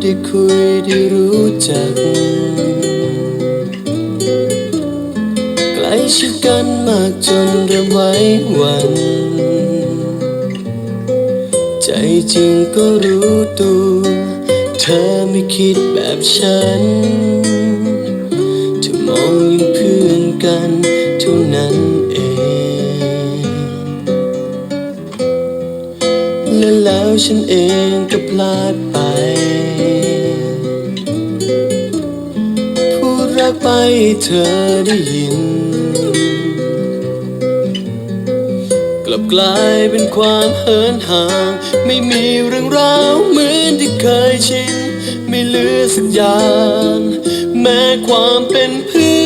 ได้คุยได้รู้จัก ใกล้ชิดกันมากจนเริ่มไว้วัน ใจจริงก็รู้ตัว เธอไม่คิดแบบฉัน จะมองยังเพื่อนกันเท่านั้นเองและแล้วฉันเองก็พลาดไป ไปเธอได้ยิน กลับกลายเป็นความเหินห่าง ไม่มีเรื่องราวเหมือนที่เคยชิน ไม่เหลือสักอย่าง แม้ความเป็นเพื่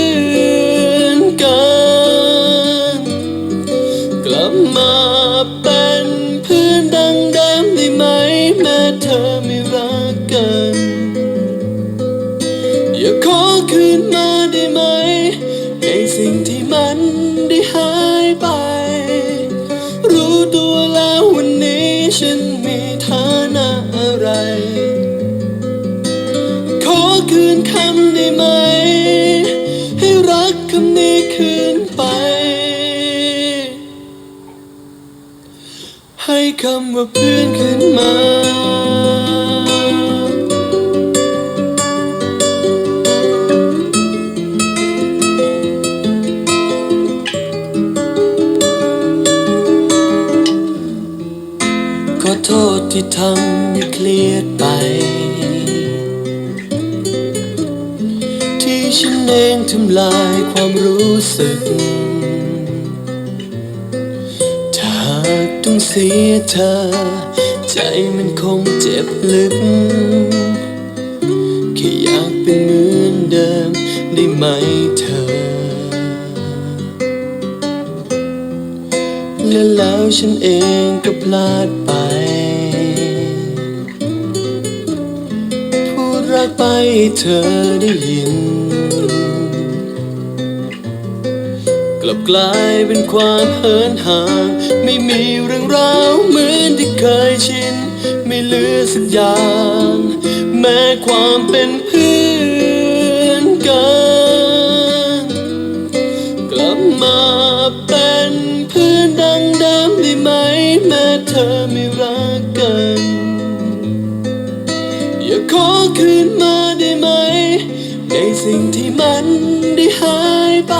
อนกัน กลับมาเป็นเพื่อนดังเดิมได้ไหม แม้เธอไม่ ขอคืนมาได้ไหม ในสิ่งที่มันได้หายไป รู้ตัวแล้ววันนี้ฉันมีฐานะอะไร ขอคืนคำได้ไหม ให้รักคำนี้คืนไป ให้คำว่าเพื่อนคืนมา อโทษที่ทำให้เครียดไป ที่ฉันเองทำลายความรู้สึก ถ้าหากต้องเสียเธอ ใจมันคงเจ็บลึก แค่อยากเป็นเหมือนเดิมได้ไหม และแล้วฉันเองก็พลาดไป พูดรักไปเธอได้ยิน กลับกลายเป็นความเหินห่าง ไม่มีเรื่องราวเหมือนที่เคยชิน ไม่เหลือสักอย่าง แม้ความเป็นเพื่อน เธอไม่รักกัน อย่าขอคืนมาได้ไหม ในสิ่งที่มันได้หายไป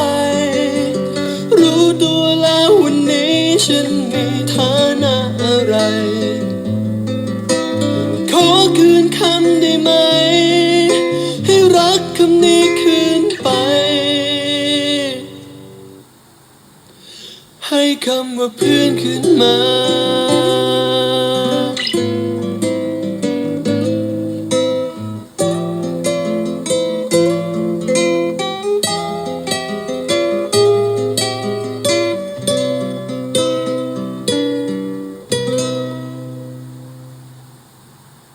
ให้คำว่าเพื่อนขึ้นมา